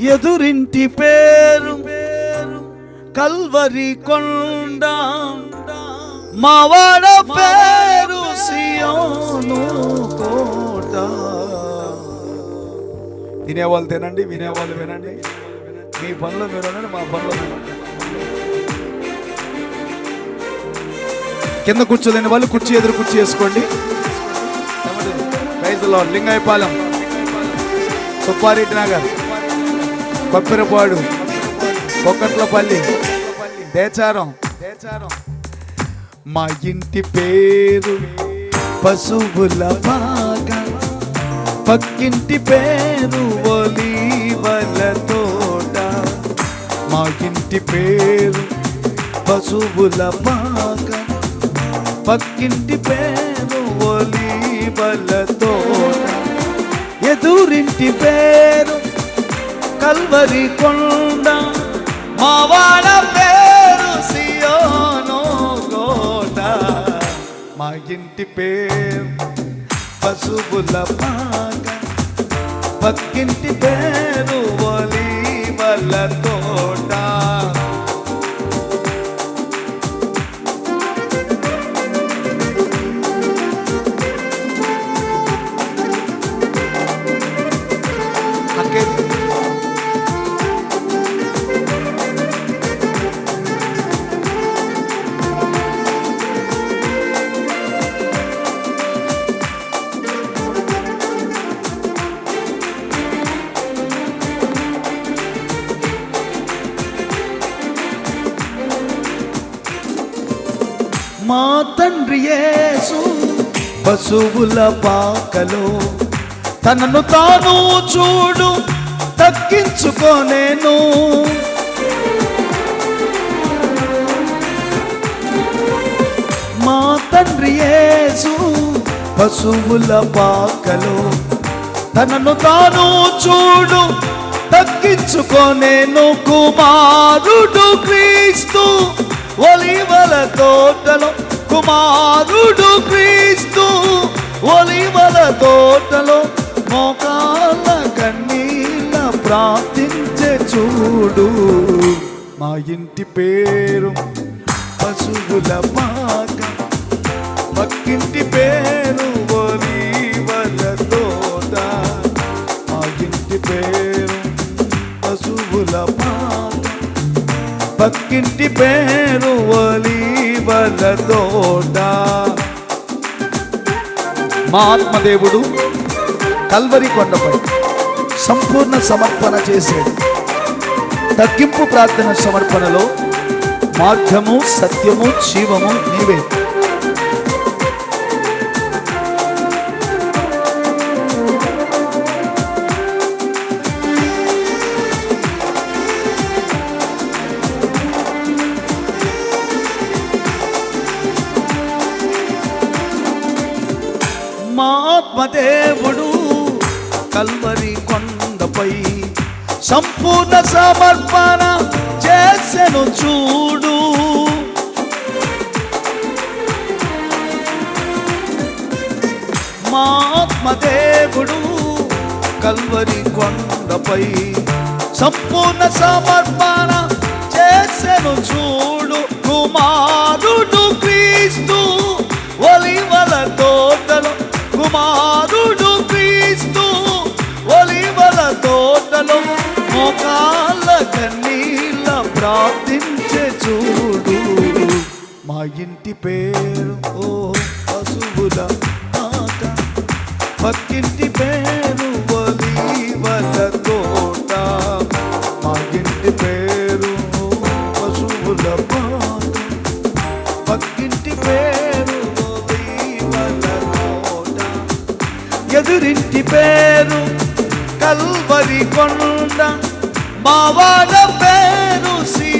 ఎదురింటి పేరు కల్వరి కొండ. మావాడ పేరు సియోను కోట. తినేవాళ్ళు తినండి వినేవాళ్ళు వినండి. మీ పనులు మీరు మా పనులు కింద కూర్చోలేని వాళ్ళు కుర్చీ ఎదురు కుర్చీ వేసుకోండి. రైతులో లింగాయపాలెం. సుబ్బారెడ్డి నగర్. కొప్పిరపాడు కొక్కట్లపల్లి దేచారం దేచారం. మా ఇంటి పేరు పశువుల బాగా. పక్కింటి పేరు ఒలీవల తోట. మా ఇంటి పేరు పశువుల బాగా. పక్కింటి పేరు ఒలీవల తోట. ఎదురింటి పేరు కల్వరి కొండ మావాడ పేరు సియోనో కోట. మా ఇంటి పేరు పశువుల పాక. పక్కింటి పేరు ఒలీవల వల్లతో మా తండ్రి యేసు పశువుల పాకలో తనను తాను చూడు తగ్గించుకోనేను. మా తండ్రి యేసు పశువుల పాకలో తనను తాను చూడు తగ్గించుకోనేను. కుమారుడు క్రీస్తు కుమారుడు క్రీస్తు ఒలివల తోటలో మోకాల కన్నీళ్ళ ప్రార్థించే చూడు. మా ఇంటి పేరు పశువుల మాక పక్కింటి పేరు ఒలివల తోట. మా ఇంటి పేరు పశువుల మాక పక్కింటి పేరు ఒలీవల తోట. మా ఆత్మదేవుడు కల్వరి కొండపై సంపూర్ణ సమర్పణ చేశాడు. తగ్గింపు ప్రార్థన సమర్పణలో మార్గము సత్యము జీవము నీవే. మా కల్వరి కొండపై సంపూర్ణ సమర్పణ చేసెను చూడు. మాత్మదేవుడు కల్వరి కొండపై సంపూర్ణ సమర్పణ చేసెను చూడు. కుమారుడు ప్రార్థించే చూడు. మా ఇంటి పేరు ఓ పశువుల ఆట. పక్కింటి పేరు ఒలివల తోట మా ఇంటి పేరు పశువుల పాట. పక్కింటి పేరు ఒలివల తోట ఎదురింటి పేరు కల్వరి కొండ. మావాడ పేరు సి